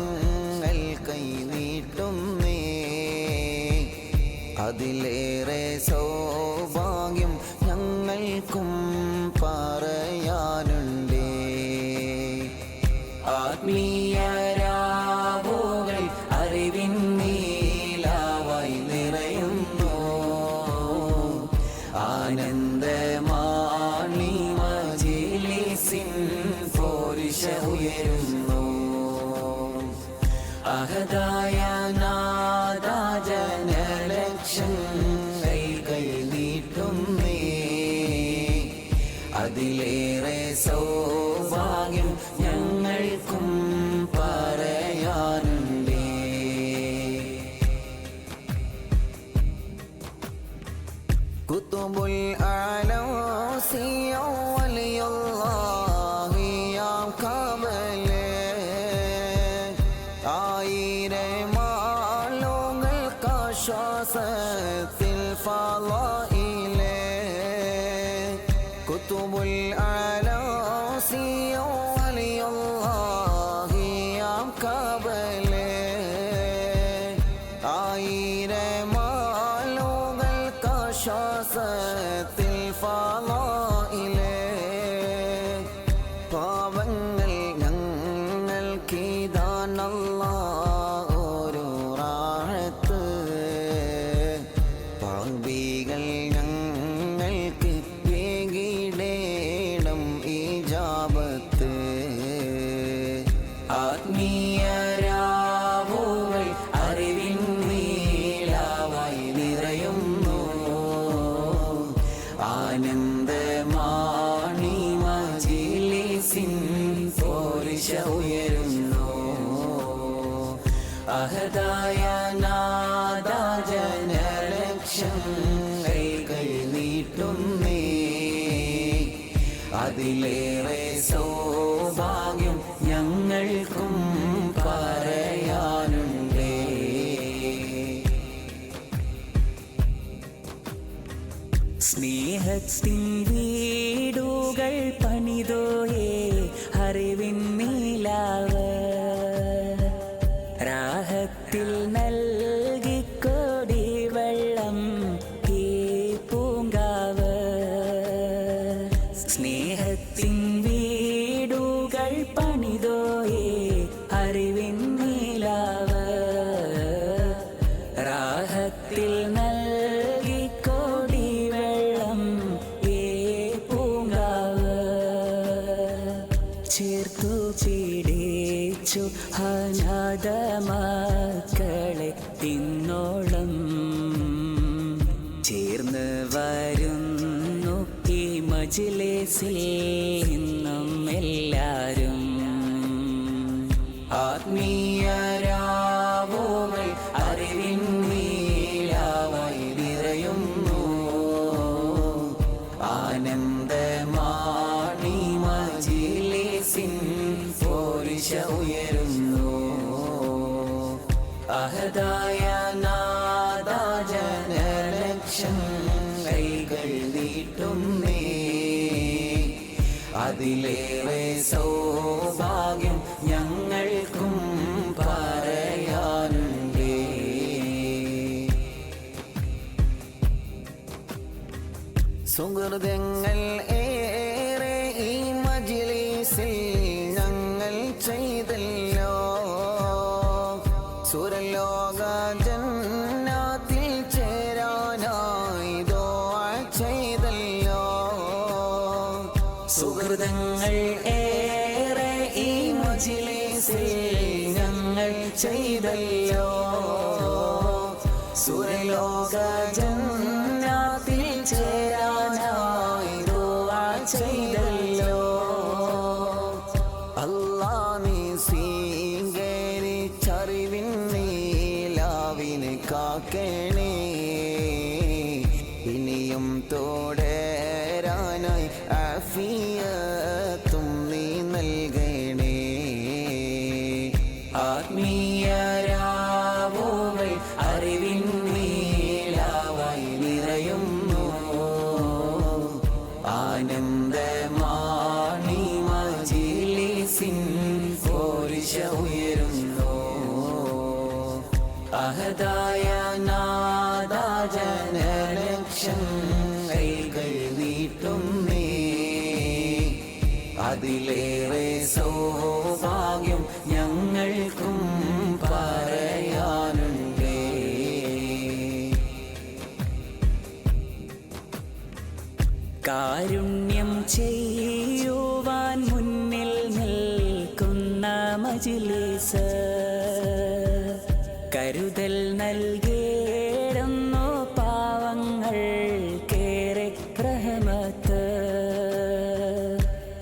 നാദാജനലക്ഷങ്ങൾ കൈനീട്ടുന്നേ അതിലേറെ സൗഭാഗ്യം ഞങ്ങൾക്കും പറയാനുണ്ട്. ആത്മീയരാവുകൾ അറിവിൻ നീലാവായി നിറയുന്നു. ആനന്ദമാണി അഹദായ നാദാജനലക്ഷങ്ങൾ കൈ നീട്ടുന്നേ. അതിലേറെ സൗഭാഗ്യം ആയിരമാളുകൾക്കാശ്വാസത്തിൽ ഫാലയിലേ കുത്തുബുൽ ആലോസിയ വലിയുള്ളാഹിയാം കബലേ ആയിരമാളുകൾക്കാശ്വാസത്തിൽ ഫാലയിലേ ജാപത്ത് ആത്മീയരാവുകൾ അറിവിൻ നീലാവായി നിറയുന്നു. ആനന്ദമാണി മജിലിസിൻ പോരിഷ ഉയരുന്നു. അഹദായ നാദാജനലക്ഷങ്ങൾ കൈകൾ നീട്ടുന്നേ. അതിലേറെ സ്നേഹത്തിൻ വീടുകൾ പണിതോയേ അറിവിൻ നീലാവ് രാഹത്തിൽ നൽകിക്കോടി വെള്ളം ഈ പൂങ്കാവ് സ്നേഹത്തിൻ വീടുകൾ പണിതോയേ ഇന്നോളം ചേർന്ന് വരുന്നു ഈ മജിലേസിൽ എല്ലാരും. ആത്മീയരാവുകൾ അറിവിൻ നീലാവായി നിറയുന്നു ആനന്ദമാണി അതിലേറെ സൗഭാഗ്യം ഞങ്ങൾക്കും പറയാനുണ്ടേ. സുഹൃതങ്ങൾ ചെയ്തല്ലോ. സുരലോക ജന്നാത്തിൽ ചേരാനായി ദുആ ചെയ്തല്ലോ. ആത്മീയരാവോകൾ അറിവിൻ നീലാവായി അതിലേറെ സൗഭാഗ്യം ഞങ്ങൾ കാരുണ്യം ചെയ്യുവാൻ മുന്നിൽ നിൽക്കുന്ന മജിലിസ്. കരുതൽ നൽകേടുന്നോ പാവങ്ങൾ കേറെ പ്രഹമത്ത്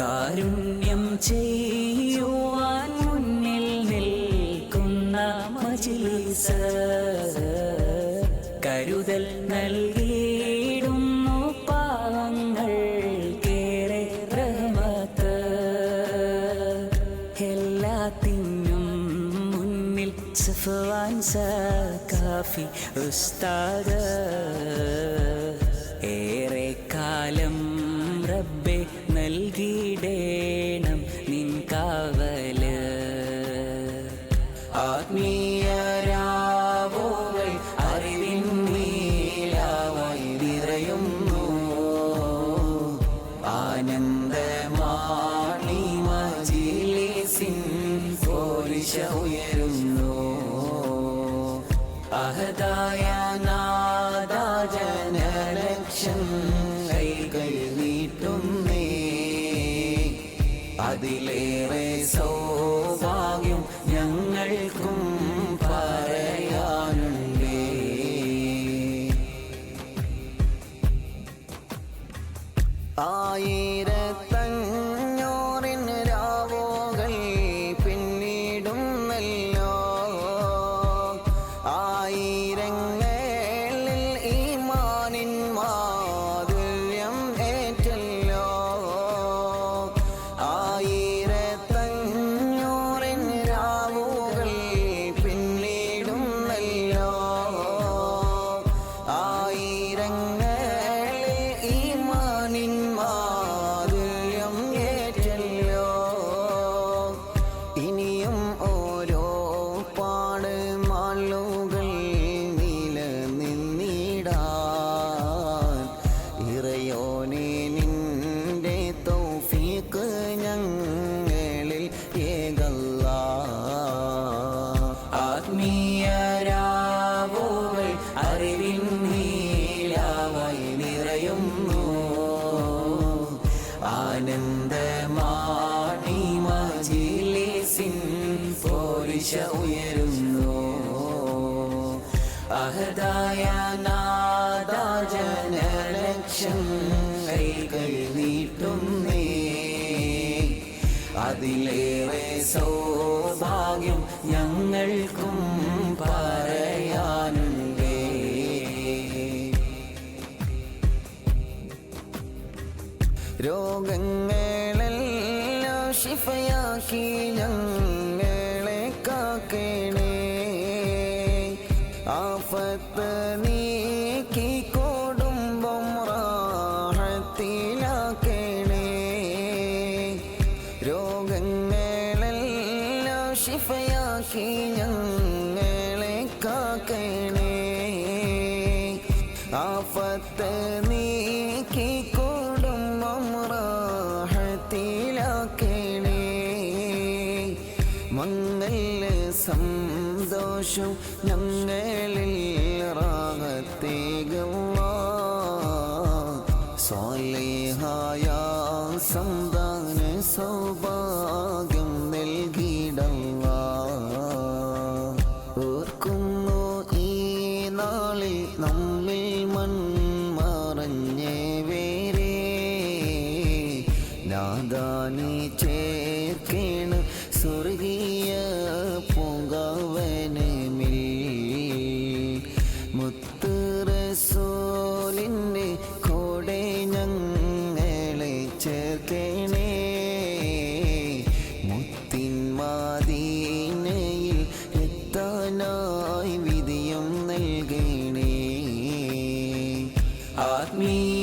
കാരുണ്യം ചെയ്യുവാൻ മുന്നിൽ നിൽക്കുന്ന മജിലിസ്. കാഫി ഉസ്താദ് ഏറെ കാലം റബ്ബെ നൽകിയിടേണം നിൻ കാവൽ. ആത്മീയരാവുകൾ അറിവിൻ നീലാവായി നിറയുന്നു ആനന്ദമാണി മജിലിസിൻ പോരിശ ഉയരുന്നു നാദാജനലക്ഷം കൈകൾ നീട്ടുന്നേ. അതിലേറെ സൗഭാഗ്യം ആത്മീയരാവുകൾ അറിവിൻ നീലാവായി നിറയുന്നു. ആനന്ദമാണി മജിലിസിൻ പോരിശ ഉയരുന്നു. അഹദായ നാദാജനലക്ഷം കൈകൾ നീട്ടുന്നേ. അതിലേറെ സൗഭാഗ്യം ഞങ്ങൾക്കും പറയാനുണ്ടേ. രോഗങ്ങളെല്ലാം ശിഫയാക്കി ഞങ്ങളെ ആഫത്ത് നീക്കി കുടുംബം റാഹത്തിലാക്കണേ. മംഗല സന്തോഷം ഞങ്ങളിൽ റാഹത്തേകുള്ള സ്വാലിഹായ സന്താന സൗഭാഗ്യം me.